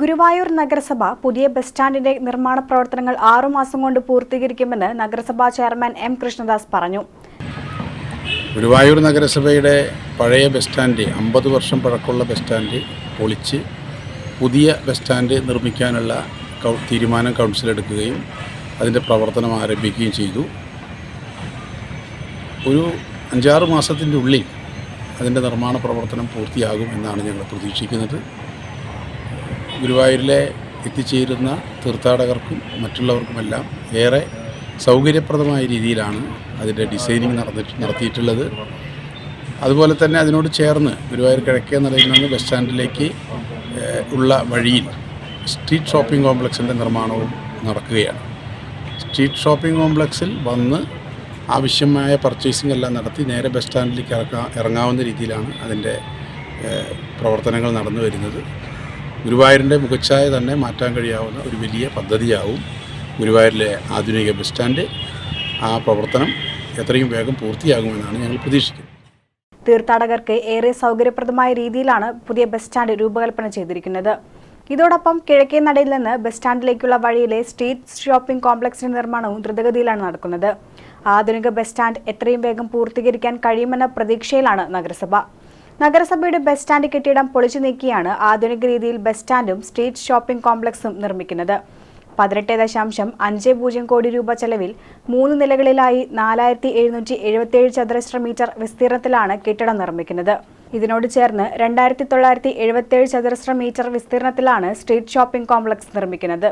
ഗുരുവായൂർ നഗരസഭ പുതിയ ബസ് സ്റ്റാൻഡിന്റെ നിർമ്മാണ പ്രവർത്തനങ്ങൾ ആറുമാസം കൊണ്ട് പൂർത്തീകരിക്കുമെന്ന് നഗരസഭാ ചെയർമാൻ എം കൃഷ്ണദാസ് പറഞ്ഞു. ഗുരുവായൂർ നഗരസഭയുടെ പഴയ ബസ് സ്റ്റാൻഡ് അമ്പത് വർഷം പഴക്കമുള്ള ബസ് സ്റ്റാൻഡ് പൊളിച്ച് പുതിയ ബസ് സ്റ്റാൻഡ് നിർമ്മിക്കാനുള്ള തീരുമാനം കൗൺസിൽ എടുക്കുകയും അതിന്റെ പ്രവർത്തനം ആരംഭിക്കുകയും ചെയ്തു. ഒരു അഞ്ചാറ് മാസത്തിന്റെ ഉള്ളിൽ അതിന്റെ നിർമ്മാണ പ്രവർത്തനം പൂർത്തിയാകും എന്നാണ് ഞങ്ങൾ പ്രതീക്ഷിക്കുന്നത്. ഗുരുവായൂരിലെ എത്തിച്ചേരുന്ന തീർത്ഥാടകർക്കും മറ്റുള്ളവർക്കുമെല്ലാം ഏറെ സൗകര്യപ്രദമായ രീതിയിലാണ് അതിന്റെ ഡിസൈനിങ് നടന്നിട്ട് നടത്തിയിട്ടുള്ളത്. അതുപോലെ തന്നെ അതിനോട് ചേർന്ന് ഗുരുവായൂർ കിഴക്കേ നിലയിൽ നിന്ന് ബസ് സ്റ്റാൻഡിലേക്ക് ഉള്ള വഴിയിൽ സ്ട്രീറ്റ് ഷോപ്പിംഗ് കോംപ്ലക്സിന്റെ നിർമ്മാണവും നടക്കുകയാണ്. സ്ട്രീറ്റ് ഷോപ്പിംഗ് കോംപ്ലക്സിൽ വന്ന് ആവശ്യമായ പർച്ചേസിംഗ് എല്ലാം നടത്തി നേരെ ബസ് സ്റ്റാൻഡിലേക്ക് ഇറക്കാ ഇറങ്ങാവുന്ന രീതിയിലാണ് അതിന്റെ പ്രവർത്തനങ്ങൾ നടന്നു വരുന്നത്. ഗുരുവായൂരിന്റെ മുഖച്ഛായ തന്നെ മാറ്റാൻ കഴിയാവുന്ന ഒരു വലിയ പദ്ധതിയാവും ഗുരുവായൂരിലെ ആധുനിക ബസ് സ്റ്റാൻഡ്. ആ പ്രവർത്തനം എത്രയും വേഗം പൂർത്തിയാകുമെന്നാണ് ഞങ്ങൾ പ്രതീക്ഷിക്കുന്നത്. തീർത്ഥാടകർക്ക് ഏറെ സൗകര്യപ്രദമായ രീതിയിലാണ് പുതിയ ബസ് സ്റ്റാൻഡ് രൂപകൽപ്പന ചെയ്തിരിക്കുന്നത്. ഇതോടൊപ്പം കിഴക്കേ നടയിൽ നിന്ന് ബസ് സ്റ്റാൻഡിലേക്കുള്ള വഴിയിലെ സ്ട്രീറ്റ് ഷോപ്പിംഗ് കോംപ്ലക്സിന്റെ നിർമ്മാണവും ദ്രുതഗതിയിലാണ് നടക്കുന്നത്. ആധുനിക ബസ് സ്റ്റാൻഡ് എത്രയും വേഗം പൂർത്തീകരിക്കാൻ കഴിയുമെന്ന പ്രതീക്ഷയിലാണ് നഗരസഭ. നഗരസഭയുടെ ബസ് സ്റ്റാൻഡ് കെട്ടിടം പൊളിച്ചു നീക്കിയാണ് ആധുനിക രീതിയിൽ ബസ് സ്റ്റാൻഡും സ്ട്രീറ്റ് ഷോപ്പിംഗ് കോംപ്ലക്സും നിർമ്മിക്കുന്നത്. പതിനെട്ട് ദശാംശം അഞ്ച് പൂജ്യം കോടി രൂപ ചെലവിൽ മൂന്ന് നിലകളിലായി നാലായിരത്തി എഴുന്നൂറ്റി എഴുപത്തിയേഴ് ചതുരശ്ര മീറ്റർ വിസ്തീർണത്തിലാണ് കെട്ടിടം നിർമ്മിക്കുന്നത്. ഇതിനോട് ചേർന്ന് രണ്ടായിരത്തി തൊള്ളായിരത്തി എഴുപത്തിയേഴ് ചതുരശ്ര മീറ്റർ വിസ്തീർണത്തിലാണ് സ്ട്രീറ്റ് ഷോപ്പിംഗ് കോംപ്ലക്സ് നിർമ്മിക്കുന്നത്.